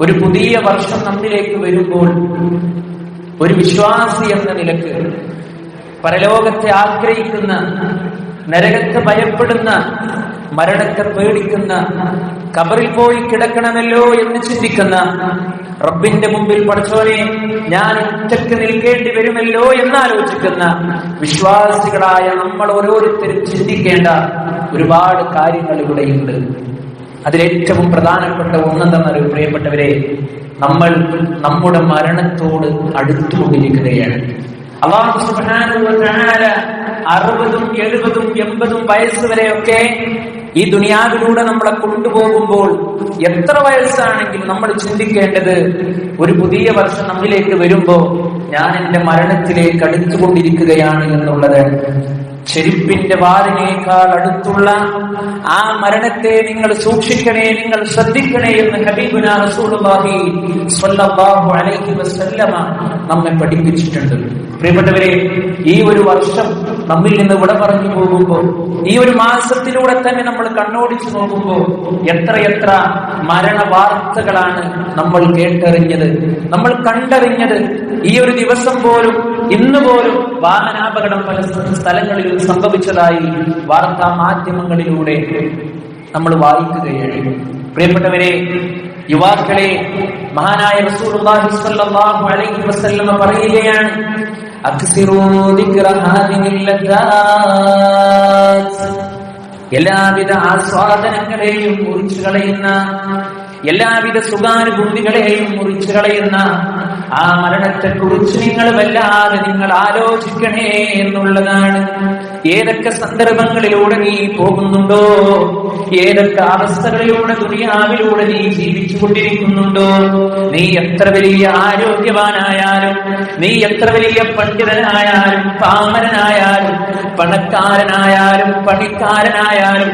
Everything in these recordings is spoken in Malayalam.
ഒരു പുതിയ വർഷം നമ്മിലേക്ക് വരുമ്പോൾ ഒരു വിശ്വാസി എന്ന നിലയ്ക്ക് പരലോകത്തെ ആഗ്രഹിക്കുന്ന നരകത്തെ ഭയപ്പെടുന്ന മരണത്തെ പേടിക്കുന്ന കബറിൽ പോയി കിടക്കണമല്ലോ എന്ന് ചിന്തിക്കുന്ന റബ്ബിന്റെ മുമ്പിൽ പഠിച്ചോനെ ഞാൻ ഒറ്റയ്ക്ക് നിൽക്കേണ്ടി വരുമല്ലോ എന്നാലോചിക്കുന്ന വിശ്വാസികളായ നമ്മൾ ഓരോരുത്തരും ചിന്തിക്കേണ്ട ഒരുപാട് കാര്യങ്ങൾ ഇവിടെയുണ്ട്. അതിലേറ്റവും പ്രധാനപ്പെട്ട ഒന്നെന്തെന്നറിയ പ്രിയപ്പെട്ടവരെ? നമ്മൾ നമ്മുടെ മരണത്തോട് അടുത്തുകൊണ്ടിരിക്കുകയാണ്. അറുപതും എഴുപതും എൺപതും വയസ്സ് വരെയൊക്കെ ഈ ദുനിയാവിലൂടെ നമ്മളെ കൊണ്ടുപോകുമ്പോൾ എത്ര വയസ്സാണെങ്കിലും നമ്മൾ ചിന്തിക്കേണ്ടത് ഒരു പുതിയ വർഷം നമ്മിലേക്ക് വരുമ്പോ ഞാൻ എന്റെ മരണത്തിലേക്ക് അടുത്തുകൊണ്ടിരിക്കുകയാണ് എന്നുള്ളത്. ചെരുപ്പിന്റെ വാലിനേക്കാൾ അടുത്തുള്ള ആ മരണത്തെ നിങ്ങൾ സൂക്ഷിക്കണേ നിങ്ങൾ ശ്രദ്ധിക്കണേ എന്ന് ഹബീബുന റസൂലുള്ളാഹി സ്വല്ലല്ലാഹു അലൈഹി വസല്ലമ നമ്മെ പഠിപ്പിച്ചിട്ടുണ്ട്. പ്രിയപ്പെട്ടവരെ ഈ ഒരു വർഷം നമ്മിൽ നിന്ന് വിട പറഞ്ഞു പോകുമ്പോൾ ഈ ഒരു മാസത്തിലൂടെ തന്നെ നമ്മൾ കണ്ണോടിച്ചു നോക്കുമ്പോൾ എത്രയെത്ര മരണ വാർത്തകളാണ് നമ്മൾ കേട്ടറിഞ്ഞത് നമ്മൾ കണ്ടറിഞ്ഞത്. ഈ ഒരു ദിവസം പോലും ഇന്ന് പോലും വാഹനാപകടം പല സ്ഥലങ്ങളിലും സംഭവിച്ചതായി വാർത്താ മാധ്യമങ്ങളിലൂടെ നമ്മൾ വായിക്കുകയാണ് പ്രിയപ്പെട്ടവരെ യുവാക്കളെ മഹാനായ പറയുകയാണ് എല്ലാവിധ ആസ്വാദനങ്ങളെയും മുറിച്ചു കളയുന്ന എല്ലാവിധ സുഖാനുഭൂതികളെയും മുറിച്ചു കളയുന്ന ആ മരണത്തെ കുറിച്ച് നിങ്ങൾ വല്ലാതെ നിങ്ങൾ ആലോചിക്കണേ എന്നുള്ളതാണ്. ഏതൊക്കെ സന്ദർഭങ്ങളിലൂടെ നീ പോകുന്നുണ്ടോ? ഏതൊക്കെ അവസ്ഥകളിലൂടെ ദുനിയാവിലൂടെ നീ ജീവിച്ചു കൊണ്ടിരിക്കുന്നുണ്ടോ നീ എത്ര വലിയ ആരോഗ്യവാനായാലും നീ എത്ര വലിയ പണ്ഡിതനായാലും പാമരനായാലും പണക്കാരനായാലും പണിക്കാരനായാലും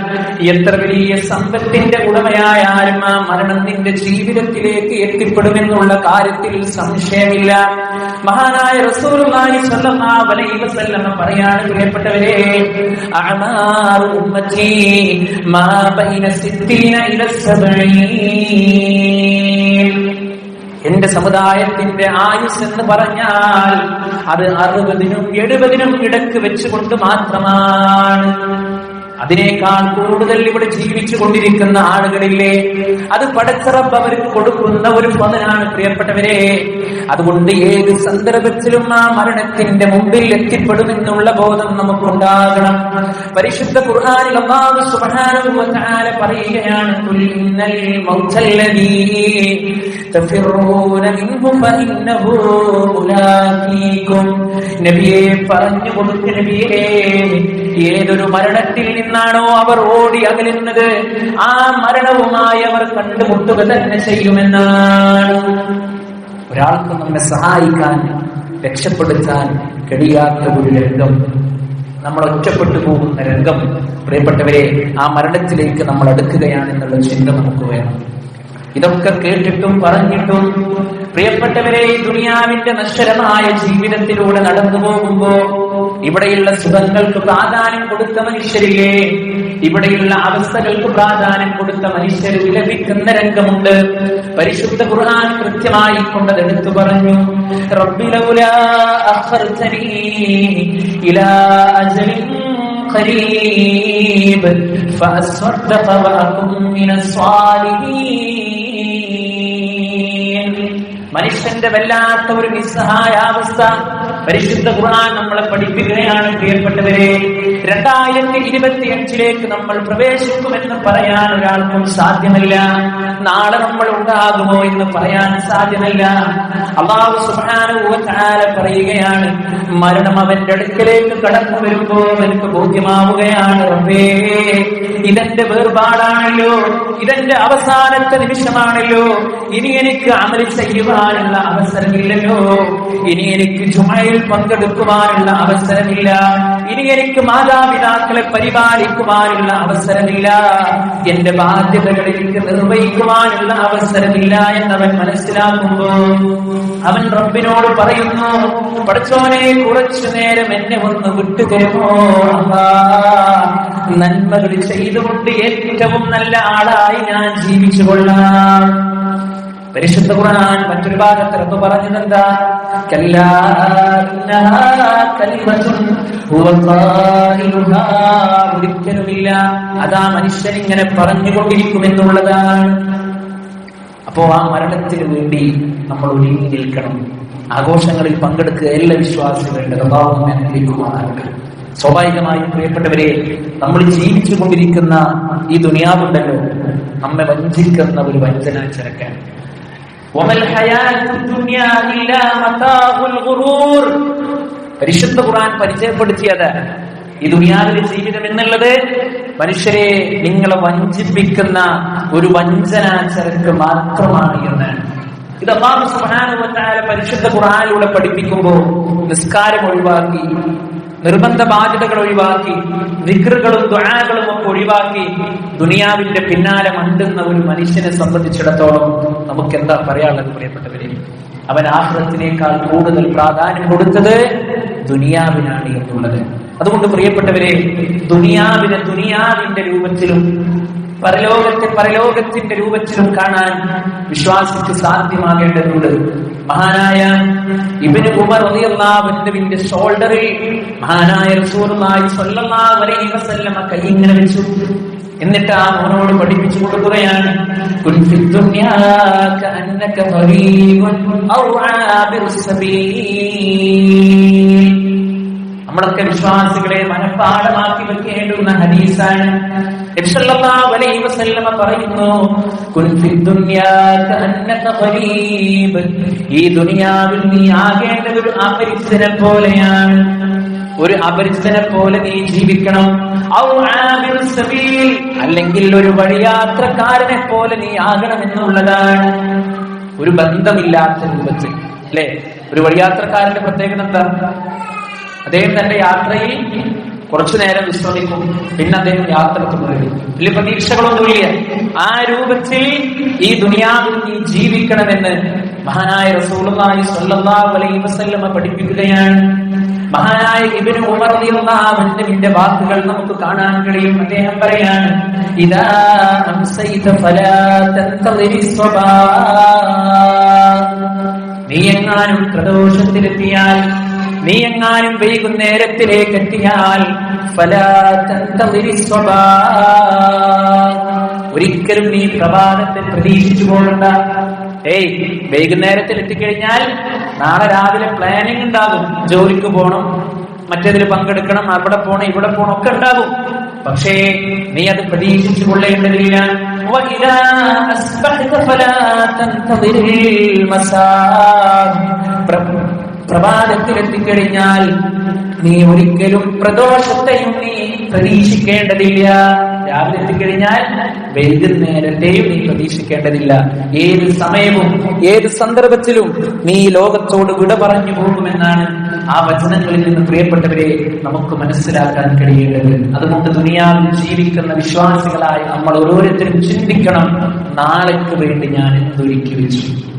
എത്ര വലിയ സമ്പത്തിന്റെ ഉടമയായാലും ആ മരണം നിന്റെ ജീവിതത്തിലേക്ക് എത്തിപ്പെടുമെന്നുള്ള കാര്യത്തിൽ സംശയമില്ല മഹാനായ റസൂലുള്ളാഹി വസല്ലം പറയാണ് പ്രിയപ്പെട്ടവരെ ഉമ്മത്തി മാ ബൈന എന്റെ സമുദായത്തിന്റെ ആയുസ് എന്ന് പറഞ്ഞാൽ അത് അറുപതിനും എഴുപതിനും ഇടയ്ക്ക് വെച്ചുകൊണ്ട് മാത്രമാണ്. അതിനേക്കാൾ കൂടുതൽ ഇവിടെ ജീവിച്ചു കൊണ്ടിരിക്കുന്ന ആളുകളില്ലേ? അത് പടച്ചറപ്പ് അവർക്ക് കൊടുക്കുന്ന ഒരു പതിനാണ് പ്രിയപ്പെട്ടവരെ. അതുകൊണ്ട് ഏത് സന്ദർഭത്തിലും ആ മരണത്തിന്റെ മുമ്പിൽ എത്തിപ്പെടുമെന്നുള്ള ബോധം നമുക്കുണ്ടാകണം. പരിശുദ്ധ ഖുർആനിൽ അല്ലാഹു സുബ്ഹാനഹു വ തആല പറയുകയാണ് ഖുൽ ഇന്നൽ മൗതല്ലദീ തഫിറൂന മിൻഹു ഫഇന്നഹു മുലാഖീകും. നബിയെ പറഞ്ഞു കൊടുക്ക് നബിയെ ഏതൊരു മരണത്തിൽ നിന്നാണോ അവർ ഓടി അകലുന്നത് ആ മരണവുമായി അവർ കണ്ടുമുട്ടുക തന്നെ ചെയ്യുമെന്നാണ്. ഒരാൾക്ക് നമ്മെ സഹായിക്കാൻ രക്ഷപ്പെടുത്താൻ കഴിയാത്ത ഒരു രംഗം. നമ്മൾ ഒറ്റപ്പെട്ടു പോകുന്ന രംഗം. പ്രിയപ്പെട്ടവരെ ആ മരണത്തിലേക്ക് നമ്മൾ അടുക്കുകയാണെന്നുള്ള ചിന്ത നമുക്ക് വേണം. ഇതൊക്കെ കേട്ടിട്ടും പറഞ്ഞിട്ടും പ്രിയപ്പെട്ടവരെ ദുനിയാവിന്റെ നശ്വരമായ ജീവിതത്തിലൂടെ നടന്നു പോകുമ്പോ ഇവിടെയുള്ള സുഖങ്ങൾക്ക് പ്രാധാന്യം കൊടുത്ത മനുഷ്യരിലെ ഇവിടെയുള്ള അവസ്ഥകൾക്ക് പ്രാധാന്യം കൊടുത്ത മനുഷ്യർ വിലപിക്കുന്ന രംഗമുണ്ട്. പരിശുദ്ധ ഖുർആൻ കൃത്യമായി കൊണ്ടത് എടുത്തു പറഞ്ഞു മനുഷ്യന്റെ വല്ലാത്ത ഒരു നിസ്സഹായാവസ്ഥ. പരിശുദ്ധ ഖുർആൻ നമ്മളെ പഠിപ്പിക്കുകയാണ് പ്രിയപ്പെട്ടവരെ. രണ്ടായിരത്തി ഇരുപത്തി അഞ്ചിലേക്ക് നമ്മൾ പ്രവേശിക്കുമെന്ന് പറയാൻ ഒരാൾക്കും സാധ്യമല്ല. നാളെ നമ്മൾ ഉണ്ടാകുമോ എന്ന് പറയാൻ സാധ്യമല്ല. അള്ളാഹു വ പറയുകയാണ് മരണം അവന്റെ അടുക്കലേക്ക് കടന്നു വരുമ്പോ എനിക്ക് ബോധ്യമാവുകയാണ് റബ്ബേ. ഇതെന്റെ വേർപാടാണല്ലോ ഇതെന്റെ അവസാനത്തെ നിമിഷമാണല്ലോ. ഇനി എനിക്ക് അമൽ ചെയ്യുവാനുള്ള അവസരമില്ലല്ലോ. ഇനി എനിക്ക് ചുമയിൽ പങ്കെടുക്കുവാനുള്ള അവസരമില്ല. ഇനി എനിക്ക് മാതാപിതാക്കളെ പരിപാലിക്കുവാനുള്ള അവസരമില്ല. എന്റെ ബാധ്യതകൾ എനിക്ക് നിർവഹിക്കുവാനുള്ള അവസരമില്ല എന്നവൻ മനസ്സിലാക്കുമ്പോ അവൻ റബ്ബിനോട് പറയുന്നു പഠിച്ചോനെ കുറച്ചു നേരം എന്നെ ഒന്ന് വിട്ടുതരുമോ. നന്മകൾ ചെയ്തുകൊണ്ട് ഏറ്റവും നല്ല ആളായി ഞാൻ ജീവിച്ചു കൊള്ളാം. പരിശുദ്ധ ഖുർആൻ മറ്റൊരു ഭാഗത്ത് റബ്ബ് പറഞ്ഞതെന്താ? കല്ലാ അതാ മനുഷ്യൻ ഇങ്ങനെ പറഞ്ഞുകൊണ്ടിരിക്കുമെന്നുള്ളതാണ്. അപ്പോ ആ മരണത്തിന് വേണ്ടി നമ്മൾ ഒരുങ്ങി നിൽക്കണം. ആഘോഷങ്ങളിൽ പങ്കെടുക്കുക എല്ലാ വിശ്വാസികളുടെ സ്വഭാവം അനുഗ്രഹിക്കുവാനാകട്ടെ സ്വാഭാവികമായും പ്രിയപ്പെട്ടവരെ നമ്മൾ ജീവിച്ചു കൊണ്ടിരിക്കുന്ന ഈ ദുനിയാവുണ്ടല്ലോ. നമ്മെ വഞ്ചിക്കുന്ന ഒരു വഞ്ചന ചരക്കാൻ പരിശുദ്ധ ഖുർആൻ പരിചയപ്പെടുത്തിയത് ഈ ദുനിയാവിലെ ജീവിതം എന്നുള്ളത് മനുഷ്യരെ നിങ്ങളെ വഞ്ചിപ്പിക്കുന്ന ഒരു വഞ്ചനാചരക്ക് മാത്രമാണ് എന്ന്. ഇത് അള്ളാഹു സുബ്ഹാനഹു പരിശുദ്ധ ഖുർആനിലൂടെ പഠിപ്പിക്കുമ്പോൾ നിസ്കാരം ഒഴിവാക്കി നിർബന്ധ ബാധ്യതകൾ ഒഴിവാക്കി നിഗ്രകളും ദ്വാരകളും ഒക്കെ ഒഴിവാക്കി ദുനിയാവിന്റെ പിന്നാലെ മണ്ടുന്ന ഒരു മനുഷ്യനെ സംബന്ധിച്ചിടത്തോളം നമുക്ക് എന്താ പറയാനുള്ളത് പ്രിയപ്പെട്ടവരെ? അവൻ ആഹ്ലത്തിനേക്കാൾ കൂടുതൽ പ്രാധാന്യം കൊടുത്തത് ദുനിയാവിനാണ് എന്നുള്ളത്. അതുകൊണ്ട് പ്രിയപ്പെട്ടവരെ ദുനിയാവിനെ ദുനിയാവിന്റെ രൂപത്തിലും പരലോകത്തെ പരലോകത്തിന്റെ രൂപത്തിലും കാണാൻ വിശ്വാസിക്ക് സാധ്യമാകേണ്ടതുണ്ട്. മഹാനായ ഇബിന് ഉമർ റളിയല്ലാഹുവിന്റെ ഷോൾഡറിൽ മഹാനായ റസൂലുള്ളാഹി സ്വല്ലല്ലാഹു വസല്ലമ കൈ ഇങ്ങനെ വെച്ചു. എന്നിട്ട് ആ മോനോട് പഠിപ്പിച്ചു കൊടുക്കുകയാണ് കുൻ നമ്മളൊക്കെ വിശ്വാസികളെ മനഃപ്പാടമാക്കി വെക്കേണ്ടുന്ന ഹദീസാണ്. പറയുന്നു ഈ ദുനിയാവിൽ നീ ആകേണ്ടത് ഒരു അപരിചിതനെ പോലെയാണ്. ഒരു അപരിചിതനെ പോലെ നീ ജീവിക്കണം. അല്ലെങ്കിൽ ഒരു വഴിയാത്രക്കാരനെ പോലെ നീ ആകണം എന്നുള്ളതാണ് ഒരു ബന്ധമില്ലാത്ത രൂപത്തിൽ അല്ലെ? ഒരു വഴിയാത്രക്കാരന്റെ പ്രത്യേകത എന്താ? അദ്ദേഹം തന്റെ യാത്രയിൽ കുറച്ചു നേരം വിശ്രമിക്കും. പിന്നെ അദ്ദേഹം യാത്ര തുടങ്ങി വലിയ പ്രതീക്ഷകളൊന്നുമില്ല ആ രൂപത്തിൽ ഈ ദുനിയാവിൽ നീ ജീവിക്കണമെന്ന് മഹാനായ റസൂലുള്ളാഹി സ്വല്ലല്ലാഹു അലൈഹി വസല്ലമ പഠിപ്പിക്കുകയാണ്. മഹാനായ ഇബ്നു ഉമർ ആ അൻഹുവിന്റെ വാക്കുകൾ നമുക്ക് കാണാൻ കഴിയും. അദ്ദേഹം പറയാണ് സ്വബാ നീ എങ്ങാനും പ്രദോഷത്തിലെത്തിയാൽ നീ എങ്ങാനും വൈകുന്നേരത്തിലേക്ക് എത്തിയാൽ ഒരിക്കലും നീ പ്രഭാതത്തെ പ്രതീക്ഷിച്ചു പോകണ്ട ഏയ് വൈകുന്നേരത്തിൽ എത്തിക്കഴിഞ്ഞാൽ നാളെ രാവിലെ പ്ലാനിങ് ഉണ്ടാകും. ജോലിക്ക് പോകണം മറ്റേതിൽ പങ്കെടുക്കണം അവിടെ പോണം ഇവിടെ പോണം ഒക്കെ ഉണ്ടാകും. പക്ഷേ നീ അത് പ്രതീക്ഷിച്ചു കൊള്ളേണ്ടതില്ല. പ്രഭാതത്തിലെത്തിക്കഴിഞ്ഞാൽ നീ ഒരിക്കലും പ്രദോഷത്തെയും നീ പ്രതീക്ഷിക്കേണ്ടതില്ല. രാവിലെ എത്തിക്കഴിഞ്ഞാൽ വൈകുന്നേരത്തെയും നീ പ്രതീക്ഷിക്കേണ്ടതില്ല. ഏത് സമയവും ഏത് സന്ദർഭത്തിലും നീ ലോകത്തോട് വിട പറഞ്ഞു പോകുമെന്നാണ് ആ വചനങ്ങളിൽ നിന്ന് പ്രിയപ്പെട്ടവരെ നമുക്ക് മനസ്സിലാക്കാൻ കഴിയേണ്ടത്. അതുകൊണ്ട് ദുനിയാവിൽ ജീവിക്കുന്ന വിശ്വാസികളായി നമ്മൾ ഓരോരുത്തരും ചിന്തിക്കണം. നാളേക്ക് വേണ്ടി ഞാൻ എന്തൊരുക്കി വെച്ചു?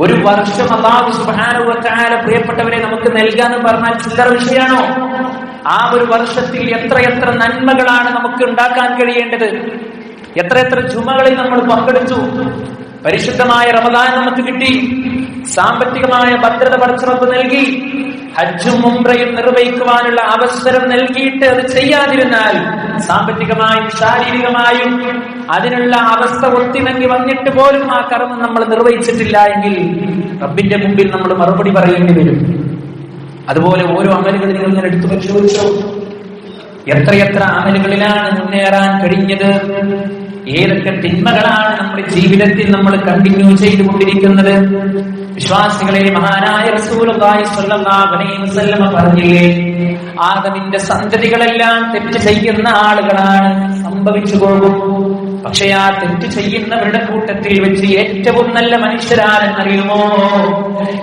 ഒരു വർഷം അള്ളാഹു തആല പ്രിയപ്പെട്ടവരെ നമുക്ക് നൽകാന്ന് പറഞ്ഞാൽ ചില്ലറ വിഷയമാണോ? ആ ഒരു വർഷത്തിൽ എത്ര എത്ര നന്മകളാണ് നമുക്ക് ഉണ്ടാക്കാൻ കഴിയേണ്ടത്? എത്ര എത്ര ചുമകളിൽ നമ്മൾ പങ്കെടുത്തു? പരിശുദ്ധമായ റമദാൻ നമുക്ക് കിട്ടി. സാമ്പത്തികമായ ഭദ്രത പഠിച്ചുറപ്പ് നൽകി. ഹജ്ജും ഉംറയും നിർവഹിക്കുവാനുള്ള അവസരം നൽകിയിട്ട് അത് ചെയ്യാതിരുന്നാൽ സാമ്പത്തികമായും ശാരീരികമായും അതിനുള്ള അവസ്ഥ ഒത്തിണങ്ങി വന്നിട്ട് പോലും ആ കർമ്മം നമ്മൾ നിർവഹിച്ചിട്ടില്ല എങ്കിൽ റബ്ബിന്റെ മുമ്പിൽ നമ്മൾ മറുപടി പറയേണ്ടി വരും. അതുപോലെ ഓരോ അമലുകൾ നിങ്ങൾ ഇങ്ങനെ എടുത്തു പരിശോധിച്ചു? എത്രയെത്ര അമലുകളിലാണ് മുന്നേറാൻ കഴിഞ്ഞത്? ഏതൊക്കെ തിന്മകളാണ് നമ്മുടെ ജീവിതത്തിൽ നമ്മൾ കണ്ടിന്യൂ ചെയ്തുകൊണ്ടിരിക്കുന്നത്? വിശ്വാസികളെ മഹാനായ പറഞ്ഞില്ലേ ആദമിന്റെ സന്തതികളെല്ലാം തെറ്റ് ചെയ്യുന്ന ആളുകളാണ് സംഭവിച്ചു പോകും. പക്ഷെ ആ തെറ്റ് ചെയ്യുന്നവരുടെ കൂട്ടത്തിൽ വെച്ച് ഏറ്റവും നല്ല മനുഷ്യരാണെന്നറിയുമോ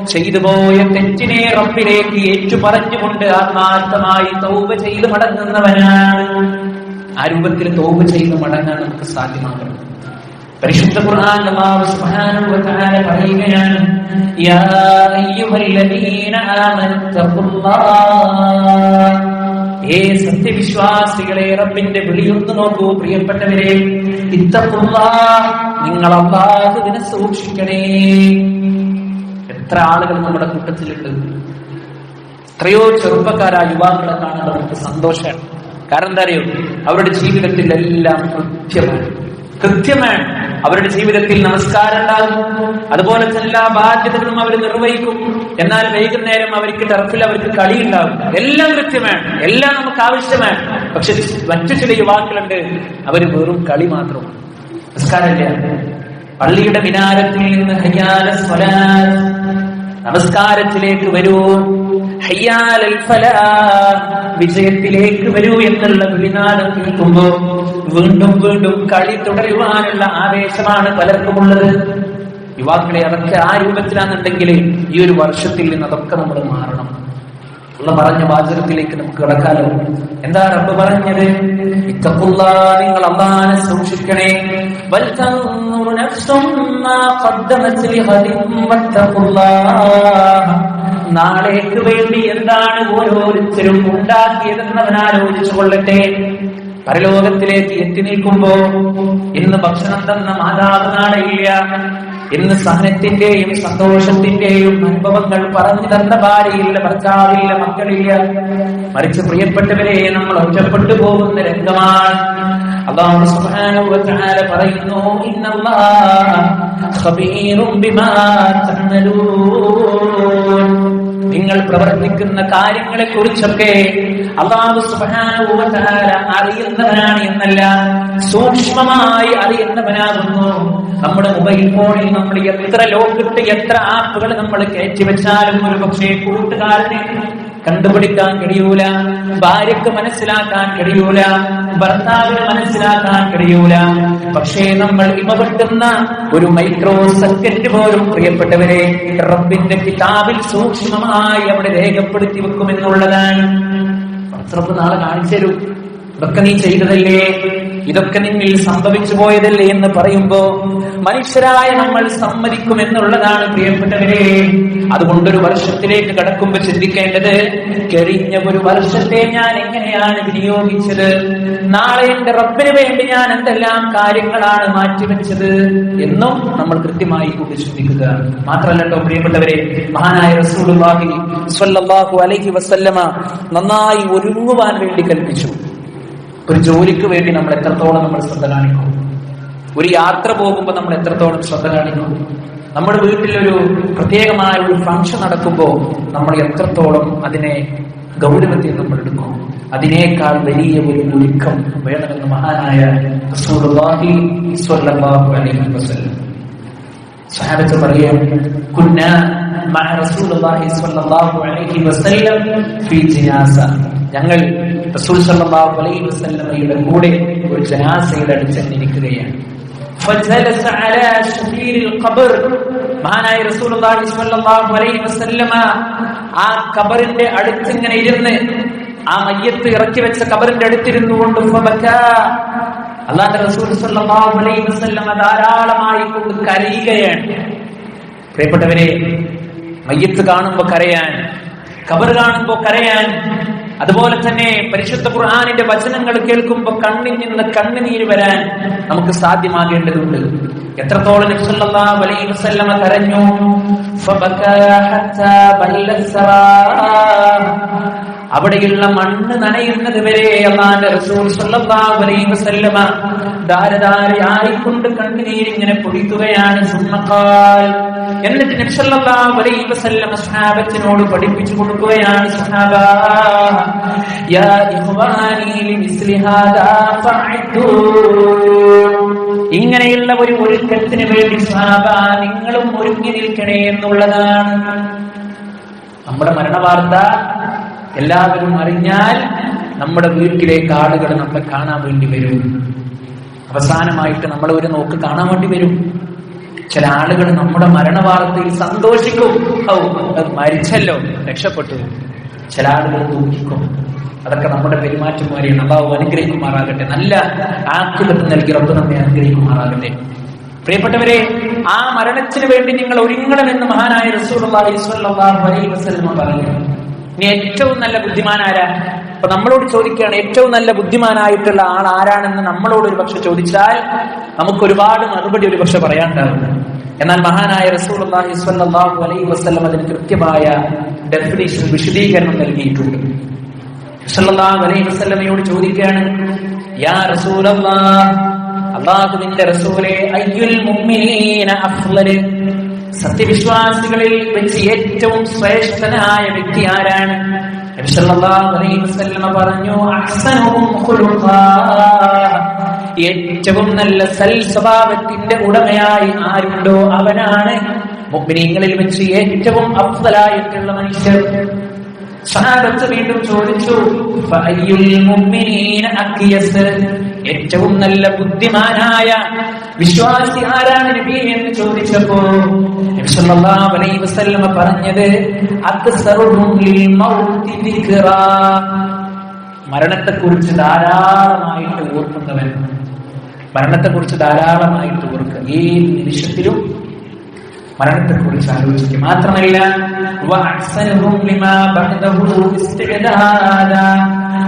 ചെയ്തു പോയ തെറ്റിനെ റബ്ബിലേക്ക് ഏറ്റുപറഞ്ഞുകൊണ്ട് ആത്മാർത്ഥമായി തൗപ ചെയ്ത് മടങ്ങുന്നവനാണ് ആ രൂപത്തിൽ തൗബ ചെയ്ത് മടങ്ങാൻ നമുക്ക് സാധ്യമാകണം പരിശുദ്ധ ഖുർആൻ പറയുകയാണ് യാ അയ്യുഹല്ലദീന ഏ സത്യവിശ്വാസികളെ റബ്ബിന്റെ വിളിയൊന്ന് നോക്കൂ പ്രിയപ്പെട്ടവരെ. ഇത്തഖുല്ലാഹ് നിങ്ങൾ അള്ളാഹുവിനെ സൂക്ഷിക്കണേ. എത്ര ആളുകൾ നമ്മുടെ കൂട്ടത്തിലുണ്ട്. എത്രയോ ചെറുപ്പക്കാരായ യുവാക്കളെ കാണുമ്പോൾ നമുക്ക് സന്തോഷമാണ്. കാരണം എന്താ അറിയോ? അവരുടെ ജീവിതത്തിൽ എല്ലാം കൃത്യമാണ്. കൃത്യമാണ്. അവരുടെ ജീവിതത്തിൽ നമസ്കാരം ഉണ്ടാകും. അതുപോലെ എല്ലാ ബാധ്യതകളും അവർ നിർവഹിക്കും. എന്നാൽ വൈകുന്നേരം അവർക്ക് ടർഫിൽ അവർക്ക് കളി ഉണ്ടാകും എല്ലാം കൃത്യമാണ്. എല്ലാം നമുക്ക് ആവശ്യമാണ്. പക്ഷെ മറ്റു ചില യുവാക്കളുണ്ട്. അവർ വെറും കളി മാത്രമാണ്. നമസ്കാരമില്ല പള്ളിയുടെ മിനാരത്തിൽ നിന്ന് നമസ്കാരത്തിലേക്ക് വരൂ. വിജയത്തിലേക്ക് വരൂ എന്നുള്ള വിളിനാദം കേൾക്കുമ്പോ വീണ്ടും വീണ്ടും കളി തുടരുവാനുള്ള ആവേശമാണ് പലർക്കും ഉള്ളത് യുവാക്കളെ അതൊക്കെ ആ രൂപത്തിലാണെന്നുണ്ടെങ്കിൽ ഈ ഒരു വർഷത്തിൽ നിന്ന് അതൊക്കെ നമ്മൾ മാറണം. ഉള്ള പറഞ്ഞ വാചകത്തിലേക്ക് നമുക്ക് കിടക്കാലോ? എന്താ റബ്ബ് പറഞ്ഞത്? ഇത്തക്കുള്ള നിങ്ങൾ അള്ളാനെ സൂക്ഷിക്കണേ. നാളേക്ക് വേണ്ടി എന്താണ് ഓരോരുത്തരും ഉണ്ടാക്കിയതെന്നവൻ ആലോചിച്ചു കൊള്ളട്ടെ പരലോകത്തിലേക്ക് എത്തി നിൽക്കുമ്പോ ഇന്ന് ഭക്ഷണം തന്ന മാതാവ് നാളെയില്ല ഇന്ന് സഹനത്തിന്റെയും സന്തോഷത്തിന്റെയും അനുഭവങ്ങൾ പറഞ്ഞു തന്ന ഭാര്യയില്ല ഭർത്താവില്ല മക്കളില്ല. മറിച്ച് പ്രിയപ്പെട്ടവരെ നമ്മൾ ഒറ്റപ്പെട്ടു പോകുന്ന രംഗമാണ്. പറയുന്നു ബിമാ നിങ്ങൾ പ്രവർത്തിക്കുന്ന കാര്യങ്ങളെ കുറിച്ചൊക്കെ അള്ളാഹു തആല അറിയുന്നവനാണ് എന്നല്ല സൂക്ഷ്മമായി അറിയുന്നവനാകുന്നു. നമ്മുടെ മൊബൈൽ ഫോണിൽ നമ്മൾ എത്ര ലോക്കിട്ട് എത്ര ആപ്പുകൾ നമ്മൾ കയറ്റി വെച്ചാലും ഒരു പക്ഷേ കൂട്ടുകാരനെ കണ്ടുപിടിക്കാൻ കഴിയൂല ഭാര്യക്ക് മനസ്സിലാക്കാൻ കഴിയൂല ഭർത്താവിന് മനസ്സിലാക്കാൻ കഴിയൂല. പക്ഷേ നമ്മൾ ഇമപെട്ടുന്ന ഒരു മൈക്രോ സെക്കൻഡ് പോലും പ്രിയപ്പെട്ടവരെ റബ്ബിന്റെ കിതാബിൽ സൂക്ഷ്മമായി അവിടെ രേഖപ്പെടുത്തി വെക്കുമെന്നുള്ളതാണ് പത്രപ്പ് നാളെ കാണിച്ചു തരൂ. ഇതൊക്കെ നീ ചെയ്തതല്ലേ? ഇതൊക്കെ നിന്നിൽ സംഭവിച്ചു പോയതല്ലേ എന്ന് പറയുമ്പോ മനുഷ്യരായ നമ്മൾ സമ്മതിക്കും എന്നുള്ളതാണ് പ്രിയപ്പെട്ടവരെ. അതുകൊണ്ടൊരു വർഷത്തിലേക്ക് കടക്കുമ്പോ ചിന്തിക്കേണ്ടത് കഴിഞ്ഞ ഒരു വർഷത്തെ ഞാൻ എങ്ങനെയാണ് വിനിയോഗിച്ചത്? നാളെ എന്റെ റബ്ബിന് വേണ്ടി ഞാൻ എന്തെല്ലാം കാര്യങ്ങളാണ് മാറ്റിവെച്ചത് എന്നും നമ്മൾ കൃത്യമായി കൂടി ചിന്തിക്കുക. മാത്രമല്ല കേട്ടോ പ്രിയപ്പെട്ടവരെ മഹാനായ റസൂൽ അലൈഹി വസല്ലമ നന്നായി ഒരുങ്ങുവാൻ വേണ്ടി കൽപ്പിച്ചു. ഒരു ജോലിക്ക് വേണ്ടി നമ്മൾ എത്രത്തോളം നമ്മൾ ശ്രദ്ധ കാണിക്കും ഒരു യാത്ര പോകുമ്പോൾ നമ്മൾ എത്രത്തോളം ശ്രദ്ധ കാണിക്കും നമ്മുടെ വീട്ടിലൊരു പ്രത്യേകമായ ഒരു ഫംഗ്ഷൻ നടക്കുമ്പോൾ നമ്മൾ എത്രത്തോളം അതിനെ ഗൗരവത്തിൽ നമ്മൾ എടുക്കും? അതിനേക്കാൾ വലിയ ഒരു ഒരുക്കം വേണമെന്ന് മഹാനായ സഹാബത്ത് പറയാം ഞങ്ങൾ റസൂൽ സല്ലല്ലാഹു അലൈഹി വസല്ലമയുടെ കൂടെ ഒരു ജനാസയിൽ അടിച്ചെന്നിരിക്കുകയാണ് മഹാനായ റസൂൽ അലൈഹി വസല്ലമ ആ കബറിന്റെ അടുത്തിങ്ങനെ ഇരുന്ന് ആ മയ്യത്ത് ഇറക്കി വെച്ച കബറിന്റെ അടുത്തിരുന്നു കൊണ്ട് അള്ളാന്റെ റസൂൽ അലൈഹി വസല്ലമ ധാരാളമായി കൊണ്ട് കരയുകയാണ്. പ്രിയപ്പെട്ടവരെ മയ്യത്ത് കാണുമ്പോൾ കരയാൻ കബർ കാണുമ്പോൾ കരയാൻ അതുപോലെ തന്നെ പരിശുദ്ധ ഖുർആാനിന്റെ വചനങ്ങൾ കേൾക്കുമ്പോൾ കണ്ണിൽ നിന്ന് കണ്ണുനീര് വരാൻ നമുക്ക് സാധ്യമാകേണ്ടതുണ്ട്. എത്രത്തോളം വസല്ലമ കരഞ്ഞു? അവിടെയുള്ള മണ്ണ് നനയുന്നത് വരെ അള്ളാന്റെ റസൂൽ അലൈഹി വസല്ലമ ധാരധാരയായിക്കൊണ്ട് കണ്ണുനീരിങ്ങനെ പൊടിക്കുകയാണ് സുന്നഖാൽ എന്നിട്ട് നബി സല്ലല്ലാഹു അലൈഹി വസല്ലമ സ്വഹാബത്തിനോട് പഠിപ്പിച്ചു കൊടുക്കുകയാണ് ഇങ്ങനെയുള്ള ഒരു ഒരുക്കത്തിന് വേണ്ടി സഹാബ നിങ്ങളും ഒരുങ്ങി നിൽക്കണേ എന്നുള്ളതാണ്. നമ്മുടെ മരണവാർത്ത എല്ലാവരും അറിഞ്ഞാൽ നമ്മുടെ വീട്ടിലേക്ക് ആളുകൾ നമ്മളെ കാണാൻ വേണ്ടി വരും. അവസാനമായിട്ട് നമ്മളെ ഒരു നോക്ക് കാണാൻ വേണ്ടി വരും. ചില ആളുകൾ നമ്മുടെ മരണവാർത്തയിൽ സന്തോഷിക്കും. ഔ മരിച്ചല്ലോ രക്ഷപ്പെട്ടു. ചില ആളുകൾ ദുഃഖിക്കും. അതൊക്കെ നമ്മുടെ പെരുമാറ്റം മാറിയാണ് അള്ളാഹു അനുഗ്രഹിക്കുമാറാകട്ടെ. നല്ല ആക്കുലത്ത് നൽകി റബ്ബ് നമ്മെ അനുഗ്രഹിക്കുമാറാകട്ടെ. പ്രിയപ്പെട്ടവരെ ആ മരണത്തിന് വേണ്ടി നിങ്ങൾ ഒരുങ്ങണമെന്ന് മഹാനായ സ്വല്ലല്ലാഹു അലൈഹി വസല്ലം പറഞ്ഞു ഇനി ഏറ്റവും നല്ല ബുദ്ധിമാനാരാ? അപ്പൊ നമ്മളോട് ചോദിക്കുകയാണ് ഏറ്റവും നല്ല ബുദ്ധിമാനായിട്ടുള്ള ആൾ ആരാണെന്ന് നമ്മളോട് ഒരു പക്ഷെ ചോദിച്ചാൽ നമുക്ക് ഒരുപാട് മറുപടി ഒരു പക്ഷെ പറയാനുണ്ടാവും എന്നാൽ മഹാനായ റസൂൽ സ്വല്ലല്ലാഹു അലൈഹി വസല്ലം അതിന് കൃത്യമായ ഡെഫിനേഷൻ വിശദീകരണം നൽകിയിട്ടുണ്ട്. അലൈഹി ചോദിക്കുകയാണ് യാ സത്യവിശ്വാസികളിൽ വെച്ച് ഏറ്റവും ശ്രേഷ്ഠനായ വ്യക്തി ആരാണ്? പറഞ്ഞു ഏറ്റവും നല്ല സൽ സ്വഭാവത്തിന്റെ ഉടമയായി ആരുണ്ടോ അവനാണ് മുഅ്മിനീങ്ങളിൽ വെച്ച് ഏറ്റവും അഫ്ളലായിട്ടുള്ള മനുഷ്യർ സഹാബത്ത് വീണ്ടും ചോദിച്ചു ഏറ്റവും നല്ല ബുദ്ധിമാനായ വിശ്വാസി ആരാണ് നബി എന്ന് ചോദിച്ചപ്പോ വസല്ലമ പറഞ്ഞത് മരണത്തെ കുറിച്ച് ധാരാളമായിട്ട് ഓർക്കുന്നവൻ മരണത്തെ കുറിച്ച് ധാരാളമായിട്ട് ഓർക്കുക. ഏത് നിമിഷത്തിലും മരണത്തെക്കുറിച്ച് ആലോചിക്കും മാത്രമല്ല.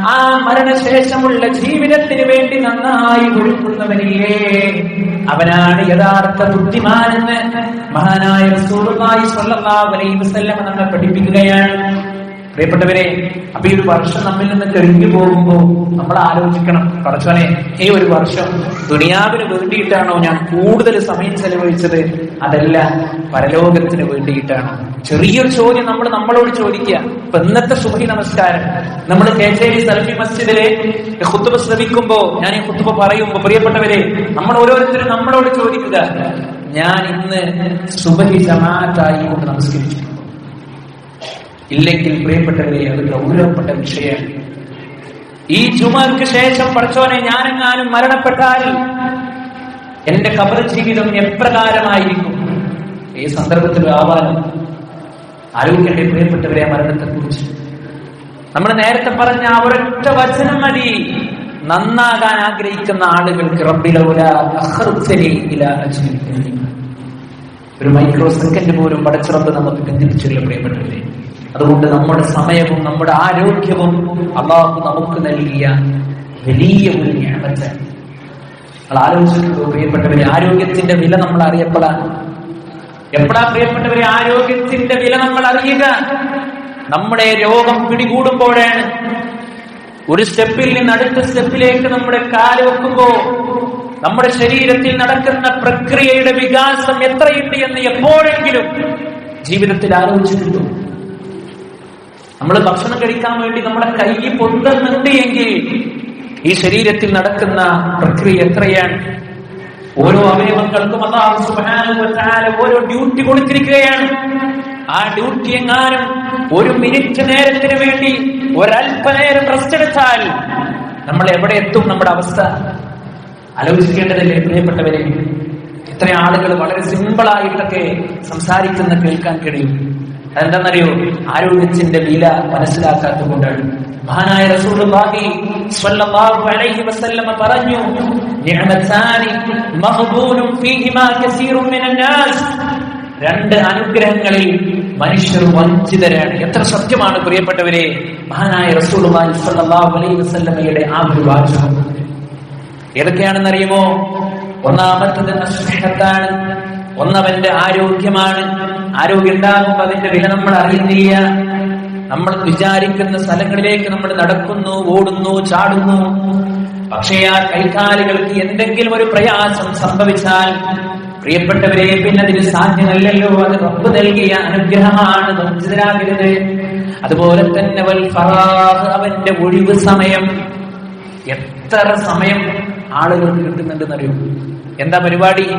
ആ മരണശേഷമുള്ള ജീവിതത്തിന് വേണ്ടി നന്നായി ഒരുക്കുന്നവനില്ലേ അവനാണ് യഥാർത്ഥ ബുദ്ധിമാനെന്ന് മഹാനായ സൂറുമായി സ്വല്ലല്ലാഹു അലൈഹി വസല്ലം നമ്മെ പഠിപ്പിക്കുകയാണ് പ്രിയപ്പെട്ടവരെ അപ്പൊ ഈ ഒരു വർഷം നമ്മിൽ നിന്ന് കഴിഞ്ഞു പോകുമ്പോൾ നമ്മൾ ആലോചിക്കണം. പടച്ചോനെ ഈ ഒരു വർഷം ദുനിയാവിന് വേണ്ടിയിട്ടാണോ ഞാൻ കൂടുതൽ സമയം ചെലവഴിച്ചത്? അതല്ല പരലോകത്തിന് വേണ്ടിയിട്ടാണോ. ചെറിയൊരു ചോദ്യം നമ്മൾ നമ്മളോട് ചോദിക്കുക. ഇപ്പൊ ഇന്നത്തെ സുബഹി നമസ്കാരം. നമ്മൾ കേച്ചേരി സലഫി മസ്ജിദിലെ ഹുത്തുബ ശ്രമിക്കുമ്പോ ഞാൻ ഈ ഹുത്തുബ പറയുമ്പോ പ്രിയപ്പെട്ടവരെ നമ്മൾ ഓരോരുത്തരും നമ്മളോട് ചോദിക്കുക. ഞാൻ ഇന്ന് സുബഹി ജമാഅത്തായി കൊണ്ട് നമസ്കരിച്ചു. ഇല്ലെങ്കിൽ പ്രിയപ്പെട്ടവരെ അത് ഗൗരവപ്പെട്ട വിഷയമാണ്. ഈ ജുമക്ക് ശേഷം പഠിച്ചോനെ ഞാനെങ്ങാനും മരണപ്പെട്ടാൽ എന്റെ കബറ ജീവിതം എപ്രകാരമായിരിക്കും? ഈ സന്ദർഭത്തിൽ ആവാനും ആലോചിക്കേണ്ട പ്രിയപ്പെട്ടവരെ മരണത്തെ കുറിച്ച് നമ്മൾ നേരത്തെ പറഞ്ഞ ആ ഒരൊറ്റ വചനം മതി. നന്നാകാൻ ആഗ്രഹിക്കുന്ന ആളുകൾക്ക്. ഒരു മൈക്രോ സെക്കൻഡ് പോലും പടച്ചിറപ്പ് നമുക്ക് ബന്ധിപ്പിച്ചില്ല പ്രിയപ്പെട്ടവരെ അതുകൊണ്ട് നമ്മുടെ സമയവും നമ്മുടെ ആരോഗ്യവും അള്ളാഹു നമുക്ക് നൽകിയ വലിയ ഒരു ഞാമത്ത് നമ്മൾ ആലോചിച്ചിട്ടുണ്ടോ? പ്രിയപ്പെട്ടവരെ ആരോഗ്യത്തിന്റെ വില നമ്മൾ അറിയപ്പെടാൻ? എപ്പോഴാ പ്രിയപ്പെട്ടവരെ ആരോഗ്യത്തിന്റെ വില നമ്മൾ അറിയുക? നമ്മുടെ രോഗം പിടികൂടുമ്പോഴാണ്. ഒരു സ്റ്റെപ്പിൽ നിന്ന് അടുത്ത സ്റ്റെപ്പിലേക്ക് നമ്മുടെ കാൽ വെക്കുമ്പോ നമ്മുടെ ശരീരത്തിൽ നടക്കുന്ന പ്രക്രിയയുടെ വികാസം എത്രയുണ്ട് എന്ന് എപ്പോഴെങ്കിലും ജീവിതത്തിൽ ആലോചിച്ചിട്ടുണ്ടോ? നമ്മൾ ഭക്ഷണം കഴിക്കാൻ വേണ്ടി നമ്മുടെ കൈ പൊന്തുന്നുണ്ട് എങ്കിൽ ഈ ശരീരത്തിൽ നടക്കുന്ന പ്രക്രിയ എത്രയാണ്? ഓരോ അവയവങ്ങൾക്കും ഓരോ ഡ്യൂട്ടി കൊടുത്തിരിക്കുകയാണ്. ആ ഡ്യൂട്ടി എങ്ങാനും ഒരു മിനിറ്റ് നേരത്തിന് വേണ്ടി ഒരല്പനേരം റെസ്റ്റ് എടുത്താൽ നമ്മൾ എവിടെ എത്തും നമ്മുടെ അവസ്ഥ? ആലോചിക്കേണ്ടതല്ലേ പ്രിയപ്പെട്ടവരെ? എത്ര ആളുകൾ വളരെ സിമ്പിൾ ആയിട്ടൊക്കെ സംസാരിക്കുന്ന കേൾക്കാൻ കഴിയും. അതെന്താണെന്നറിയോ? ആരോഗ്യത്തിന്റെ വില മനസ്സിലാക്കാത്തത് കൊണ്ടാണ് മഹാനായ റസൂലുള്ളാഹി സ്വല്ലല്ലാഹു അലൈഹി വസല്ലമ പറഞ്ഞു നിഅമതാനി ഫീഹിമാ രണ്ട് അനുഗ്രഹങ്ങളിൽ മനുഷ്യർ വഞ്ചിതരാണ്. എത്ര സത്യമാണ് പ്രിയപ്പെട്ടവരെ മഹാനായ റസൂലുള്ളാഹി സ്വല്ലല്ലാഹു അലൈഹി വസല്ലമയുടെ ആ ഒരു വാചകം. ഏതൊക്കെയാണെന്നറിയുമോ? ഒന്നാമത്തത് ഒന്നവന്റെ ആരോഗ്യമാണ്. ആരോഗ്യം ഉണ്ടാകുമ്പോൾ അതിന്റെ വില നമ്മൾ അറിയുന്നില്ല. നമ്മൾ വിചാരിക്കുന്ന സ്ഥലങ്ങളിലേക്ക് നമ്മൾ നടക്കുന്നു ഓടുന്നു ചാടുന്നു. പക്ഷേ ആ കൈകാലുകൾക്ക് എന്തെങ്കിലും ഒരു പ്രയാസം സംഭവിച്ചാൽ പ്രിയപ്പെട്ടവരെ പിന്നെ അതിന് സാധ്യമല്ലല്ലോ. അത് റബ്ബ് നൽകിയ അനുഗ്രഹമാണ് വഞ്ചിതരാകരുത് അതുപോലെ തന്നെ ഫറാഹ് അവന്റെ ഒഴിവ് സമയം. എത്ര സമയം ആളുകൾക്ക് കിട്ടുന്നുണ്ടെന്നറിയോ? എന്താ പരിപാടി?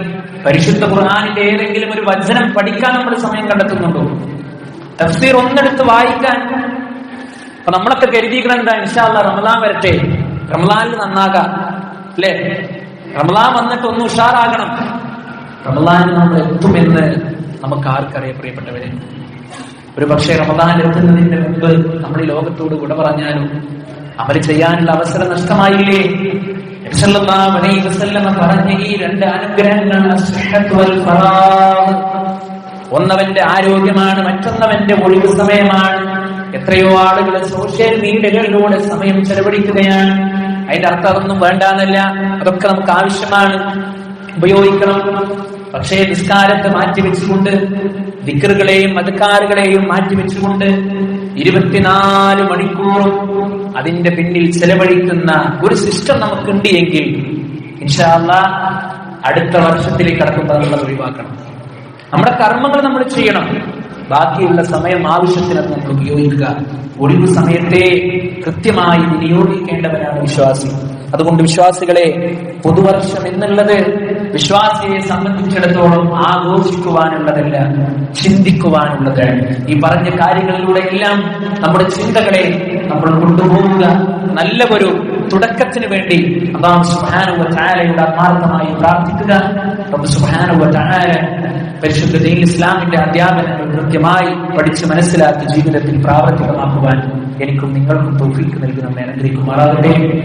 പരിശുദ്ധ ഖുർആാനിന്റെ ഏതെങ്കിലും ഒരു വചനം പഠിക്കാൻ നമ്മൾ സമയം കണ്ടെത്തുന്നുണ്ടോ? തഫ്സീർ ഒന്നെടുത്ത് വായിക്കാൻ. അപ്പൊ നമ്മളൊക്കെ കരുതിയിരിക്കണം എന്താ ഇൻഷാല്ല റമലാൻ വരട്ടെ. റമലാനിൽ നന്നാകാം. അല്ലേ? റമലാൻ വന്നിട്ട് ഒന്ന് ഉഷാറാകണം. റമലാനിൽ നമ്മൾ എത്തുമെന്ന് നമുക്ക് ആർക്കറിയാം പ്രിയപ്പെട്ടവരെ? ഒരു പക്ഷേ റമദാൻ എത്തുന്നതിന് മുമ്പ് നമ്മൾ ഈ ലോകത്തോട് വിട പറഞ്ഞാലും അമൽ ചെയ്യാനുള്ള അവസരം നഷ്ടമായില്ലേ? പറഞ്ഞ ഈ രണ്ട് അനുഗ്രഹങ്ങളാണ്. ഒന്നവന്റെ ആരോഗ്യമാണ് മറ്റൊന്നവന്റെ ഒഴിവ് സമയമാണ്. എത്രയോ ആളുകൾ സോഷ്യൽ മീഡിയകളിലൂടെ സമയം ചെലവഴിക്കുകയാണ്. അതിന്റെ അർത്ഥം അതൊന്നും വേണ്ടാന്നല്ല അതൊക്കെ നമുക്ക് ആവശ്യമാണ് ഉപയോഗിക്കണം. പക്ഷേ നിസ്കാരത്തെ മാറ്റിവെച്ചുകൊണ്ട് ദിക്കറുകളെയും മതക്കാറുകളെയും മാറ്റിവെച്ചുകൊണ്ട് ഇരുപത്തിനാല് മണിക്കൂറും അതിന്റെ പിന്നിൽ ചെലവഴിക്കുന്ന ഒരു സിസ്റ്റം നമുക്കുണ്ട് എങ്കിൽ ഇൻഷാല്ല അടുത്ത വർഷത്തിലേക്ക് കടക്കുമ്പോൾ നമ്മൾ ഒഴിവാക്കണം. നമ്മുടെ കർമ്മങ്ങൾ നമ്മൾ ചെയ്യണം. ബാക്കിയുള്ള സമയം ആവശ്യത്തിന് നമ്മൾ ഉപയോഗിക്കുക. ഒഴിവ് സമയത്തെ കൃത്യമായി വിനിയോഗിക്കേണ്ടവരാണ് വിശ്വാസി. അതുകൊണ്ട് വിശ്വാസികളെ പുതുവർഷം എന്നുള്ളത് വിശ്വാസിയെ സംബന്ധിച്ചിടത്തോളം ആഘോഷിക്കുവാനുള്ളതല്ല ചിന്തിക്കുവാനുള്ളത്. ഈ പറഞ്ഞ കാര്യങ്ങളിലൂടെ എല്ലാം നമ്മുടെ ചിന്തകളെ നമ്മൾ കൊണ്ടുപോകുക. നല്ല ഒരു തുടക്കത്തിന് വേണ്ടി അള്ളാഹു സുഹാനുവ ചായാലയുടെ ആത്മാർത്ഥമായി പ്രാർത്ഥിക്കുക. സുഹാനുവ വ പരിശുദ്ധ ദീൻ ഇസ്ലാമിന്റെ അധ്യാപനങ്ങൾ കൃത്യമായി പഠിച്ച് മനസ്സിലാക്കി ജീവിതത്തിൽ പ്രാവർത്തികമാക്കുവാൻ എനിക്കും നിങ്ങൾക്കും തോഫിക്ക് നൽകി നമ്മെ അനുഗ്രഹിക്കുമാറാകട്ടെ.